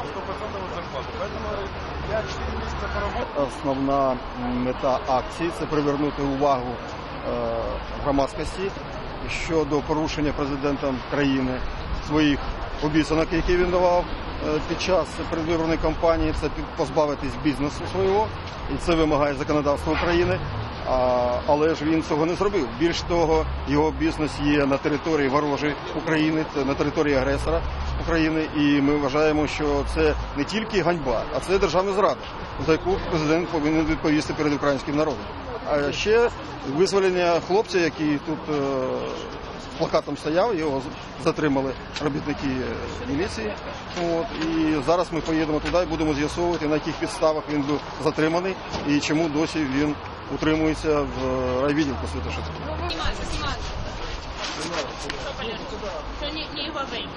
стопроцентную зарплату. Поэтому я 4 месяца поработал. Основна мета акції це привернути увагу е, громадськості щодо порушення президентом країни своїх обіцянок, які він давав е, під час передвиборної кампанії. Це позбавитись бізнесу свого, і це вимагає законодавство України. Але ж він цього не зробив. Більш того, його бізнес є на території ворожої України, це на території агресора України, і ми вважаємо, що це не тільки ганьба, а це державна зрада, за яку президент повинен відповісти перед українським народом. А ще визволення хлопця, який тут е, з плакатом стояв, його затримали робітники е, міліції. От, і зараз ми поїдемо туди і будемо з'ясовувати, на яких підставах він був затриманий і чому досі він утримується в райвідділку його время.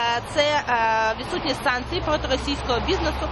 Е, Це е, відсутність санкцій проти російського бізнесу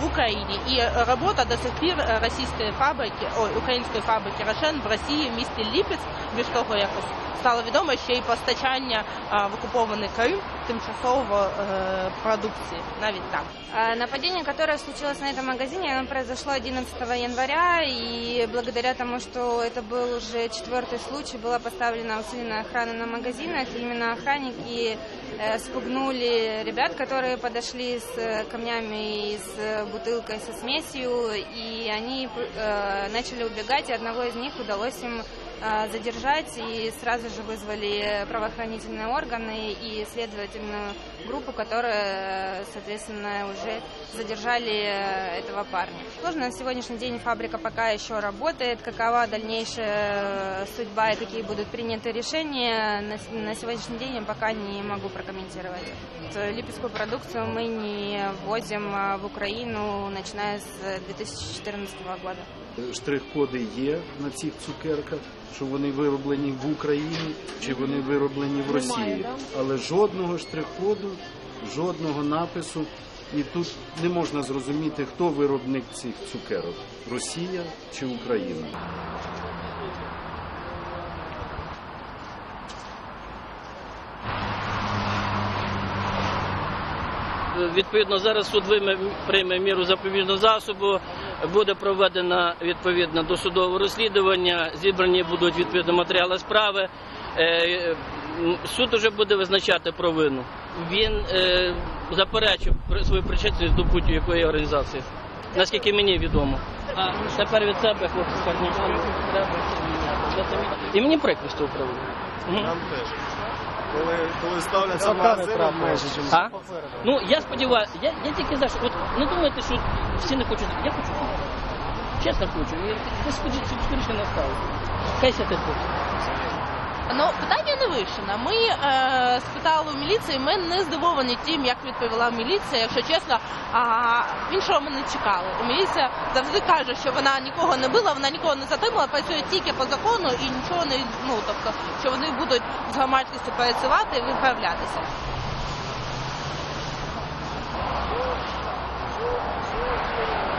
в Україні і робота до сих пір російської фабрики, ой, української фабрики Рошен в Росії в місті Ліпець. Більш того, якось стало відомо, що і постачання е, в окупований Крим тимчасово е, продукції, навіть так. А Нападение, которое случилось на этом магазине, оно произошло 11 января, и благодаря тому, что это был уже четвертый случай, была поставлена усиленная охрана на магазинах. И именно охранники э, спугнули ребят, которые подошли с э, камнями и с э, бутылкой со смесью, и они э, начали убегать, и одного из них удалось им э, задержать, и сразу же вызвали правоохранительные органы и следовательную группу, которая, э, соответственно, уже задержали э, этого парня. Сложно на сегодняшний день фабрика пока еще работает. Какова дальнейшая э, судьба и какие будут приняты решения, на, с- на сегодняшний день я пока не могу прокомментировать. Э, Липецкую продукцию мы не ввозим э, в Украину, начиная с 2014 года. Штрих-коди є на цих цукерках, що вони вироблені в Україні чи вони вироблені в Росії. Але жодного штрих-коду, жодного напису. І тут не можна зрозуміти, хто виробник цих цукерок Росія чи Україна. Відповідно, зараз суд прийме міру запобіжного засобу, буде проведено відповідне досудове розслідування, зібрані будуть відповідні матеріали справи. Е, Суд уже буде визначати провину. Він е, заперечив свою причетність до будь-якої організації, наскільки мені відомо. А тепер від себе хлопці скажуть, що треба. Я самі- І мені прикро з цього приводу. Нам теж. Коли, коли ставляться магазини, А? Ну я сподіваюся, я, я тільки за що. От не думайте, що всі не хочуть. Я хочу. Чесно хочу. І це скоріше, щоб скоріше настало. Хай ся терпить. Ну, питання не вирішено. Ми е, спитали у міліції, ми не здивовані тим, як відповіла міліція. Якщо чесно, а, іншого ми не чекали. Міліція завжди каже, що вона нікого не била, вона нікого не затримала, працює тільки по закону і нічого не ну, тобто, що вони будуть з громадськістю працювати і виправлятися.